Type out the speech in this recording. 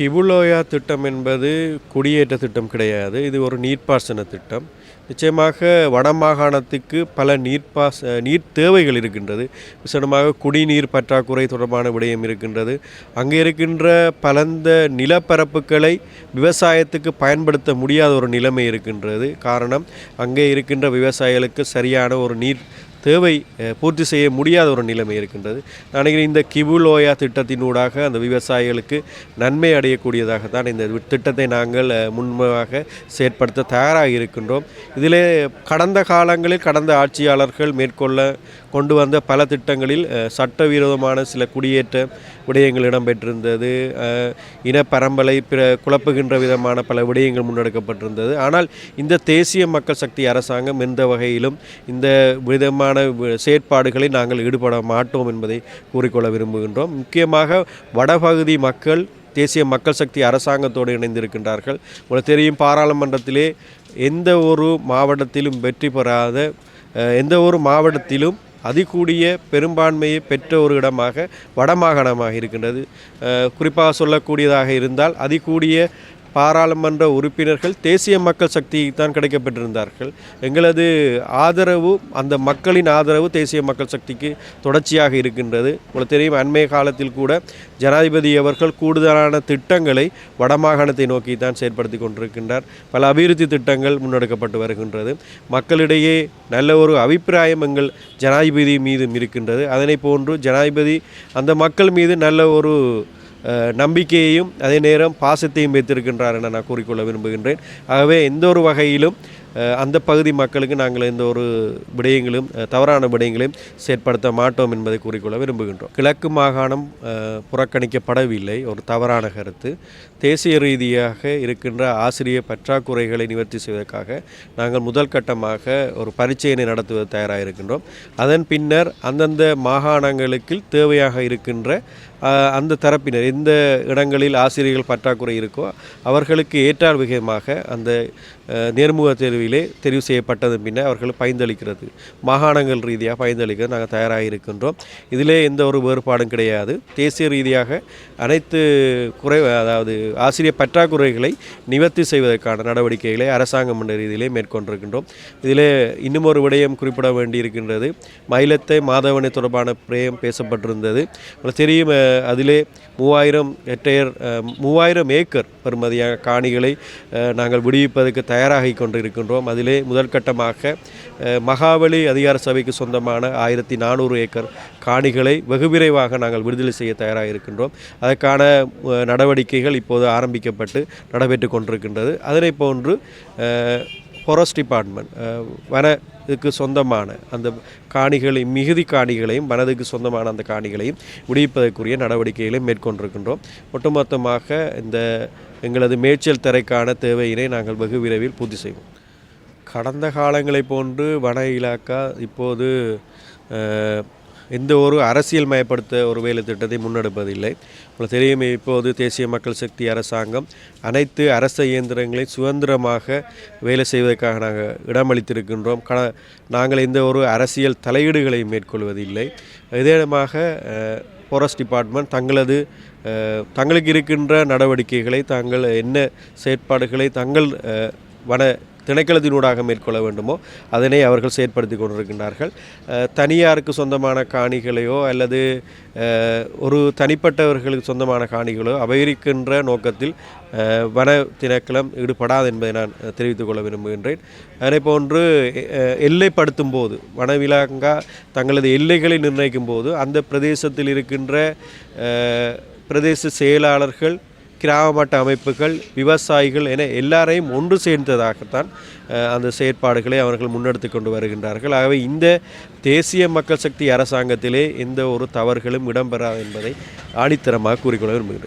கிபுலோயா திட்டம் என்பது குடியேற்ற திட்டம் கிடையாது. இது ஒரு நீர்ப்பாசன திட்டம். நிச்சயமாக வடமாகாணத்துக்கு பல நீர்ப்பாச நீர் தேவைகள் இருக்கின்றது. விசேடமாக குடிநீர் பற்றாக்குறை தொடர்பான விடயம் இருக்கின்றது. அங்கே இருக்கின்ற பலந்த நிலப்பரப்புகளை விவசாயத்துக்கு பயன்படுத்த முடியாத ஒரு நிலைமை இருக்கின்றது. காரணம் அங்கே இருக்கின்ற விவசாயிகளுக்கு சரியான ஒரு நீர் தேவை பூர்த்தி செய்ய முடியாத ஒரு நிலைமை இருக்கின்றது. நான் நினைக்கிறேன் இந்த கிபுலோயா திட்டத்தினூடாக அந்த விவசாயிகளுக்கு நன்மை அடையக்கூடியதாக தான் இந்த திட்டத்தை நாங்கள் முன்மையாக முன்பாக செயற்படுத்த தயாராக இருக்கின்றோம். இதிலே கடந்த காலங்களில் கடந்த ஆட்சியாளர்கள் மேற்கொள்ள கொண்டு வந்த பல திட்டங்களில் சட்டவிரோதமான சில குடியேற்ற விடயங்கள் இடம்பெற்றிருந்தது. இனப்பரம்பலை இன பிற குழப்புகின்ற விதமான பல விடயங்கள் முன்னெடுக்கப்பட்டிருந்தது. ஆனால் இந்த தேசிய மக்கள் சக்தி அரசாங்கம் எந்த வகையிலும் இந்த விதமான விதமான செயற்பாடுகளை நாங்கள் ஈடுபட மாட்டோம் என்பதை கூறிக்கொள்ள விரும்புகின்றோம். முக்கியமாக வடபகுதி மக்கள் தேசிய மக்கள் சக்தி அரசாங்கத்தோடு இணைந்திருக்கின்றார்கள். உங்களுக்கு தெரியும் பாராளுமன்றத்திலே எந்த ஒரு மாவட்டத்திலும் வெற்றி பெறாத எந்த ஒரு மாவட்டத்திலும் அதிகூடிய பெரும்பான்மையை பெற்ற ஒரு இடமாக வடமாகாணமாக இருக்கின்றது. குறிப்பாக சொல்லக்கூடியதாக இருந்தால் அதிகூடிய பாராளுமன்ற உறுப்பினர்கள் தேசிய மக்கள் சக்திக்கு தான் கிடைக்கப்பட்டிருந்தார்கள். எங்களது ஆதரவு அந்த மக்களின் ஆதரவு தேசிய மக்கள் சக்திக்கு தொடர்ச்சியாக இருக்கின்றது. உங்களுக்கு தெரியும் அண்மைய காலத்தில் கூட ஜனாதிபதி அவர்கள் கூடுதலான திட்டங்களை வடமாகாணத்தை நோக்கி தான் செயற்படுத்தி கொண்டிருக்கின்றார். பல அபிவிருத்தி திட்டங்கள் முன்னெடுக்கப்பட்டு வருகின்றது. மக்களிடையே நல்ல ஒரு அபிப்பிராயம் எங்கள் ஜனாதிபதி மீதும் இருக்கின்றது. அதனை போன்று ஜனாதிபதி அந்த மக்கள் மீது நல்ல ஒரு நம்பிக்கையையும் அதே நேரம் பாசத்தையும் வைத்திருக்கின்றார் என நான் கூறிக்கொள்ள விரும்புகின்றேன். ஆகவே எந்த ஒரு வகையிலும் அந்த பகுதி மக்களுக்கு நாங்கள் எந்த ஒரு விடயங்களும் தவறான விடயங்களையும் செயற்படுத்த மாட்டோம் என்பதை கூறிக்கொள்ள விரும்புகின்றோம். கிழக்கு மாகாணம் புறக்கணிக்கப்படவில்லை ஒரு தவறான கருத்து. தேசிய ரீதியாக இருக்கின்ற ஆசிரியர் பற்றாக்குறைகளை நிவர்த்தி செய்வதற்காக நாங்கள் முதல் கட்டமாக ஒரு பரிச்சயனை நடத்துவது தயாராக இருக்கின்றோம். அதன் பின்னர் அந்தந்த மாகாணங்களுக்கு தேவையாக இருக்கின்ற அந்த தரப்பினர் எந்த இடங்களில் ஆசிரியர்கள் பற்றாக்குறை இருக்கோ அவர்களுக்கு ஏற்றார் விகிதமாக அந்த நேர்முக தேர்விலே தெரிவு செய்யப்பட்டது பின்னர் அவர்கள் பயந்தளிக்கிறது. மாகாணங்கள் ரீதியாக பயந்தளிக்க நாங்கள் தயாராக இருக்கின்றோம். இதிலே எந்த ஒரு வேறுபாடும் கிடையாது. தேசிய ரீதியாக அனைத்து குறை அதாவது ஆசிரியர் பற்றாக்குறைகளை நிவர்த்தி செய்வதற்கான நடவடிக்கைகளை அரசாங்கம் என்ற ரீதியிலே மேற்கொண்டிருக்கின்றோம். இதிலே இன்னும் ஒரு விடயம் குறிப்பிட வேண்டியிருக்கின்றது. மயிலத்தை மாதவனை தொடர்பான பிரேயம் பேசப்பட்டிருந்தது. தெரியும் அதிலே மூவாயிரம் ஹெக்டேர் மூவாயிரம் ஏக்கர் பெறுமதியாக காணிகளை நாங்கள் விடுவிப்பதற்கு தயாராகி கொண்டிருக்கின்றோம். அதிலே முதல் கட்டமாக மகாபலி அதிகார சபைக்கு சொந்தமான ஆயிரத்தி நானூறு ஏக்கர் காணிகளை வெகு விரைவாக நாங்கள் விடுதலை செய்ய தயாராக இருக்கின்றோம் அதற்கான நடவடிக்கைகள் இப்போது ஆரம்பிக்கப்பட்டு நடைபெற்று கொண்டிருக்கின்றது. அதனை போன்று ஃபாரஸ்ட் டிபார்ட்மெண்ட் வன இதுக்கு சொந்தமான அந்த காணிகளை மிகுதி காணிகளையும் மனதுக்கு சொந்தமான அந்த காணிகளையும் விடுவிப்பதற்குரிய நடவடிக்கைகளை மேற்கொண்டிருக்கின்றோம். ஒட்டுமொத்தமாக இந்த எங்களது மேய்ச்சல் தரைக்கான தேவையினை நாங்கள் வெகு விரைவில் பூர்த்தி செய்வோம். கடந்த காலங்களைப் போன்று வன இலாக்கா இப்போது எந்த ஒரு அரசியல் மயப்படுத்த ஒரு வேலை திட்டத்தை முன்னெடுப்பதில்லை. உங்களுக்கு தெரியும் இப்போது தேசிய மக்கள் சக்தி அரசாங்கம் அனைத்து அரச இயந்திரங்களை சுதந்திரமாக வேலை செய்வதற்காக நாங்கள் இடமளித்திருக்கின்றோம். கட நாங்கள் எந்த ஒரு அரசியல் தலையீடுகளை மேற்கொள்வதில்லை. இதேமாக ஃபாரஸ்ட் டிபார்ட்மெண்ட் தங்களது தங்களுக்கு இருக்கின்ற நடவடிக்கைகளை தாங்கள் என்ன செயற்பாடுகளை தங்கள் வன திணைக்களத்தினூடாக மேற்கொள்ள வேண்டுமோ அதனை அவர்கள் செயற்படுத்தி கொண்டிருக்கின்றார்கள். தனியாருக்கு சொந்தமான காணிகளையோ அல்லது ஒரு தனிப்பட்டவர்களுக்கு சொந்தமான காணிகளோ அபகரிக்கின்ற நோக்கத்தில் வன திணைக்களம் ஈடுபடாது என்பதை நான் தெரிவித்துக் கொள்ள விரும்புகின்றேன். அதே போன்று எல்லைப்படுத்தும் போது வனவிலங்கா தங்களது எல்லைகளை நிர்ணயிக்கும் போது அந்த பிரதேசத்தில் இருக்கின்ற பிரதேச செயலாளர்கள் கிராம மட்ட அமைப்புகள் விவசாயிகள் என எல்லாரையும் ஒன்று சேர்ந்ததாகத்தான் அந்த செயற்பாடுகளை அவர்கள் முன்னெடுத்து கொண்டு வருகின்றார்கள். ஆகவே இந்த தேசிய மக்கள் சக்தி அரசாங்கத்திலே எந்த ஒரு தவறுகளும் இடம்பெறாது என்பதை ஆணித்தரமாக கூறிக்கொள்ள விரும்புகிறேன்.